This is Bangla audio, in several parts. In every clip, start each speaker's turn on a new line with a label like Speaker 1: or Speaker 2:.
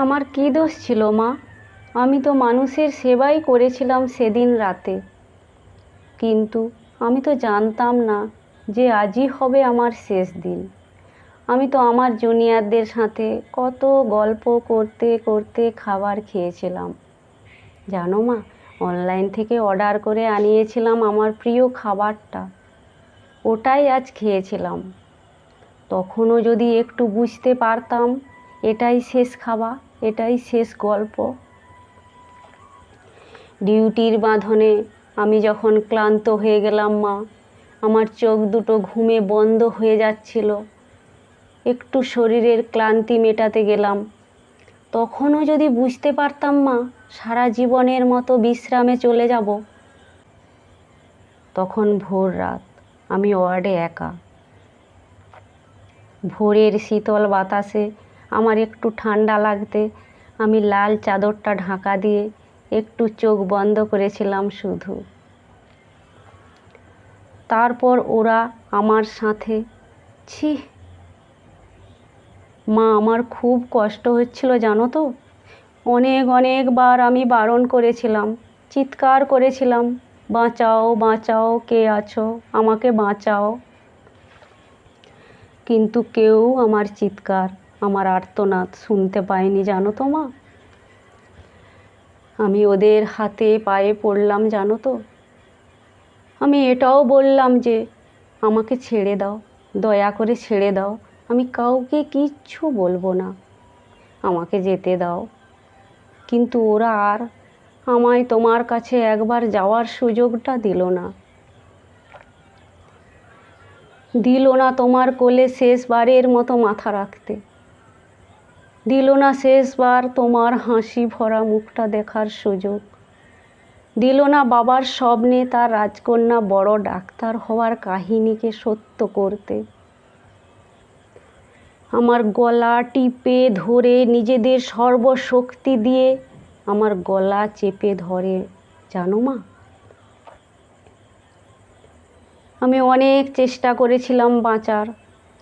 Speaker 1: আমার কী দোষ ছিল, মা? আমি তো মানুষের সেবাই করেছিলাম সেদিন রাতে। কিন্তু আমি তো জানতাম না যে আজই হবে আমার শেষ দিন। আমি তো আমার জুনিয়রদের সাথে কত গল্প করতে করতে খাবার খেয়েছিলাম। জানো মা, অনলাইন থেকে অর্ডার করে আনিয়েছিলাম আমার প্রিয় খাবারটা। ওটাই আজ খেয়েছিলাম। তখনও যদি একটু বুঝতে পারতাম, এটাই শেষ খাওয়া এটাই শেষ গল্প। ডিউটির বাঁধনে আমি যখন ক্লান্ত হয়ে গেলাম মা, আমার চোখ দুটো ঘুমে বন্ধ হয়ে যাচ্ছিল। একটু শরীরের ক্লান্তি মেটাতে গেলাম। তখনও যদি বুঝতে পারতাম মা, সারা জীবনের মতো বিশ্রামে চলে যাব। তখন ভোর রাত, আমি ওয়ার্ডে একা। ভোরের শীতল বাতাসে আমার একটু ঠান্ডা লাগতে। আমি লাল চাদরটা ঢাকা দিয়ে একটু চোখ বন্ধ করেছিলাম শুধু। তারপর ওরা আমার সাথে, ছি, মা, আমার খুব কষ্ট হচ্ছিল জানো তো? অনেক অনেকবার আমি বারণ করেছিলাম, চিৎকার করেছিলাম, বাঁচাও বাঁচাও, কে আছো? আমাকে বাঁচাও। কিন্তু কেউ আমার চিৎকার আমার আর্তনাদ শুনতে পায়নি জানো তো মা? আমি ওদের হাতে পায়ে পড়লাম, জানো তো? আমি এটাও বললাম যে, আমাকে ছেড়ে দাও, দয়া করে ছেড়ে দাও, আমি কাউকে কিচ্ছু বলব না। আমাকে যেতে দাও। কিন্তু ওরা আর আমায় তোমার কাছে একবার যাওয়ার সুযোগটা দিল না। দিল না তোমার কোলে শেষবারের মতো মাথা রাখতে। দিল না শেষবার তোমার হাসি ভরা মুখটা দেখার সুযোগ। দিল না বাবার স্বপ্নে তার রাজকন্যা বড় ডাক্তার হওয়ার কাহিনীকে সত্য করতে। আমার গলা টিপে ধরে নিজেদের সর্বশক্তি দিয়ে আমার গলা চেপে ধরে, জানো মা? আমি অনেক চেষ্টা করেছিলাম বাঁচার,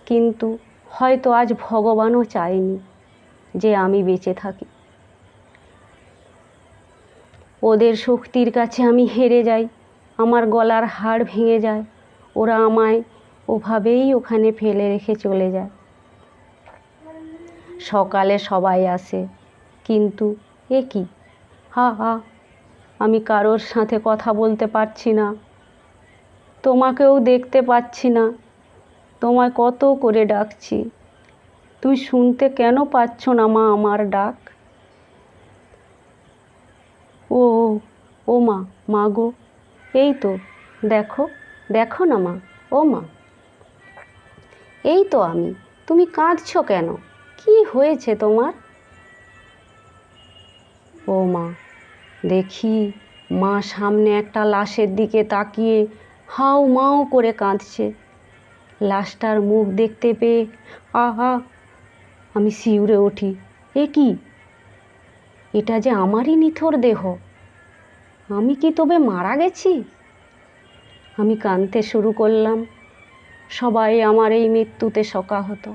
Speaker 1: কিন্তু হয়তো আজ ভগবানও চায়নি যে আমি বেঁচে থাকি। ওদের শক্তির কাছে আমি হেরে যাই, আমার গলার হাড় ভেঙে যায়, ওরা আমায় ওভাবেই ওখানে ফেলে রেখে চলে যায়। সকালে সবাই আসে, কিন্তু এ কি? হা হা, আমি কারোর সাথে কথা বলতে পারছি না, তোমাকেও দেখতে পাচ্ছি না, তোমায় কত করে ডাকছি। তুমি শুনতে কেন পাচ্ছ না মা আমার ডাক? ও ও, মা মা গো এই তো দেখো দেখো না মা ও মা। এই তো আমি তুমি কাঁদছো কেন? কি হয়েছে তোমার? ও মা দেখি মা সামনে একটা লাশের দিকে তাকিয়ে হাউ মাউ করে কাঁদছে। লাশটার মুখ দেখতে পেয়ে আহা আমি শিউরে উঠি। এ কি? এটা যে আমারই নিথর দেহ। আমি কি তবে মারা গেছি? আমি কাঁদতে শুরু করলাম। সবাই আমার এই মৃত্যুতে শোকাহত।